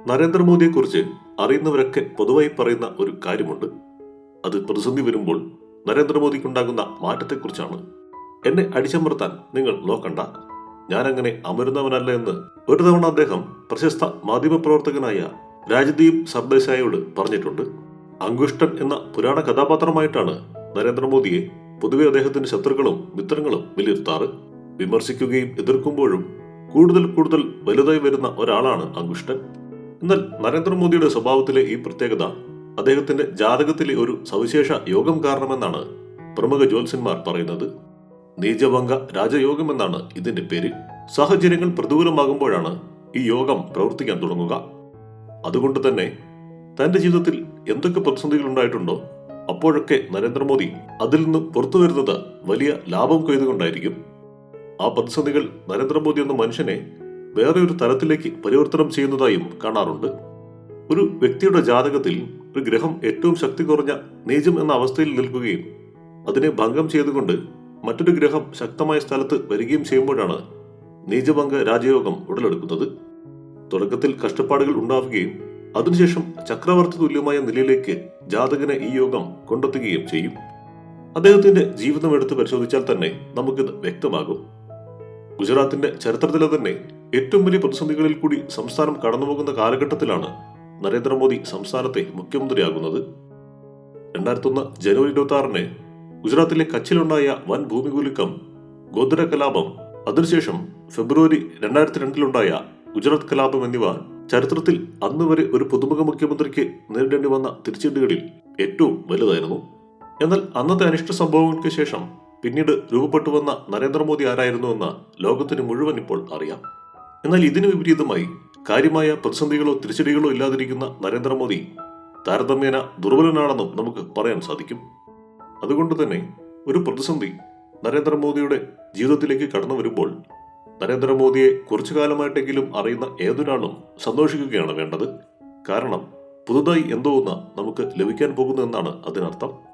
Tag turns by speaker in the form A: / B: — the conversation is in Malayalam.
A: നരേന്ദ്രമോദിയെക്കുറിച്ച് അറിയുന്നവരൊക്കെ പൊതുവായി പറയുന്ന ഒരു കാര്യമുണ്ട്. അത് പ്രതിസന്ധി വരുമ്പോൾ നരേന്ദ്രമോദിക്കുണ്ടാകുന്ന മാറ്റത്തെക്കുറിച്ചാണ്. എന്നെ അടിച്ചമർത്താൻ നിങ്ങൾ നോക്കണ്ട. ഞാനങ്ങനെ അമരുന്നവനല്ല എന്ന് ഒരു തവണ അദ്ദേഹം പ്രശസ്ത മാധ്യമപ്രവർത്തകനായ രാജദീപ് സർദേശായോട് പറഞ്ഞിട്ടുണ്ട്. അങ്കുഷ്ടൻ എന്ന പുരാണ കഥാപാത്രമായിട്ടാണ് നരേന്ദ്രമോദിയെ പൊതുവെ അദ്ദേഹത്തിന്റെ ശത്രുക്കളും മിത്രങ്ങളും വിലയിരുത്താറ്. വിമർശിക്കുകയും എതിർക്കുമ്പോഴും കൂടുതൽ കൂടുതൽ വലുതായി വരുന്ന ഒരാളാണ് അങ്കുഷ്ടൻ എന്നാൽ നരേന്ദ്രമോദിയുടെ സ്വഭാവത്തിലെ ഈ പ്രത്യേകത അദ്ദേഹത്തിന്റെ ജാതകത്തിലെ ഒരു സവിശേഷ യോഗം കാരണമെന്നാണ് പ്രമുഖ ജ്യോത്സ്യന്മാർ പറയുന്നത്. നീചഭംഗ രാജയോഗം എന്നാണ് ഇതിന്റെ പേര്. സാഹചര്യങ്ങൾ പ്രതികൂലമാകുമ്പോഴാണ് ഈ യോഗം പ്രവർത്തിക്കാൻ തുടങ്ങുക. അതുകൊണ്ട് തന്നെ തന്റെ ജീവിതത്തിൽ എന്തൊക്കെ പ്രതിസന്ധികൾ ഉണ്ടായിട്ടുണ്ടോ അപ്പോഴൊക്കെ നരേന്ദ്രമോദി അതിൽ നിന്ന് പുറത്തു വരുന്നത് വലിയ ലാഭം കൊയ്തുകൊണ്ടായിരിക്കും. ആ പ്രതിസന്ധികൾ നരേന്ദ്രമോദി എന്ന മനുഷ്യനെ വേറെ ഒരു തലത്തിലേക്ക് പരിവർത്തനം ചെയ്യുന്നതായും കാണാറുണ്ട്. ഒരു വ്യക്തിയുടെ ജാതകത്തിൽ ഒരു ഗ്രഹം ഏറ്റവും ശക്തി കുറഞ്ഞ നീജം എന്ന അവസ്ഥയിൽ നിൽക്കുകയും അതിനെ ഭംഗം ചെയ്തുകൊണ്ട് മറ്റൊരു ഗ്രഹം ശക്തമായ സ്ഥലത്ത് വരികയും ചെയ്യുമ്പോഴാണ് നീചഭംഗ രാജയോഗം ഉടലെടുക്കുന്നത്. തുടക്കത്തിൽ കഷ്ടപ്പാടുകൾ ഉണ്ടാവുകയും അതിനുശേഷം ചക്രവർത്തി തുല്യമായ നിലയിലേക്ക് ജാതകനെ ഈ യോഗം കൊണ്ടെത്തുകയും ചെയ്യും. അദ്ദേഹത്തിന്റെ ജീവിതം എടുത്ത് പരിശോധിച്ചാൽ തന്നെ നമുക്കിത് വ്യക്തമാകും. ഗുജറാത്തിന്റെ ചരിത്രത്തിലെ തന്നെ ഏറ്റവും വലിയ പ്രതിസന്ധികളിൽ കൂടി സംസ്ഥാനം കടന്നുപോകുന്ന കാലഘട്ടത്തിലാണ് നരേന്ദ്രമോദി സംസ്ഥാനത്തെ മുഖ്യമന്ത്രിയാകുന്നത്. രണ്ടായിരത്തി ഒന്ന് ജനുവരി ഇരുപത്തി ആറിന് ഗുജറാത്തിലെ കച്ചിലുണ്ടായ വൻ ഭൂമികുലുക്കം ഗോദ്ര കലാപം അതിനുശേഷം ഫെബ്രുവരി രണ്ടായിരത്തി രണ്ടിലുണ്ടായ ഗുജറാത്ത് കലാപം എന്നിവ ചരിത്രത്തിൽ അന്ന് വരെ ഒരു പുതുമുഖ മുഖ്യമന്ത്രിക്ക് നേരിടേണ്ടി വന്ന തിരിച്ചടികളിൽ ഏറ്റവും വലുതായിരുന്നു. എന്നാൽ അന്നത്തെ അനിഷ്ട സംഭവങ്ങൾക്ക് ശേഷം പിന്നീട് രൂപപ്പെട്ടു വന്ന നരേന്ദ്രമോദി ആരായിരുന്നുവെന്ന് ലോകത്തിന് മുഴുവൻ ഇപ്പോൾ അറിയാം. എന്നാൽ ഇതിനു വിപരീതമായി കാര്യമായ പ്രതിസന്ധികളോ തിരിച്ചടികളോ ഇല്ലാതിരിക്കുന്ന നരേന്ദ്രമോദി താരതമ്യേന ദുർബലനാണെന്നും നമുക്ക് പറയാൻ സാധിക്കും. അതുകൊണ്ട് തന്നെ ഒരു പ്രതിസന്ധി നരേന്ദ്രമോദിയുടെ ജീവിതത്തിലേക്ക് കടന്നു വരുമ്പോൾ നരേന്ദ്രമോദിയെ കുറച്ചു കാലമായിട്ടെങ്കിലും അറിയുന്ന ഏതൊരാളും സന്തോഷിക്കുകയാണ് വേണ്ടത്. കാരണം പുതുതായി എന്തോ ഒന്ന് നമുക്ക് ലഭിക്കാൻ പോകുന്നു എന്നാണ് അതിനർത്ഥം.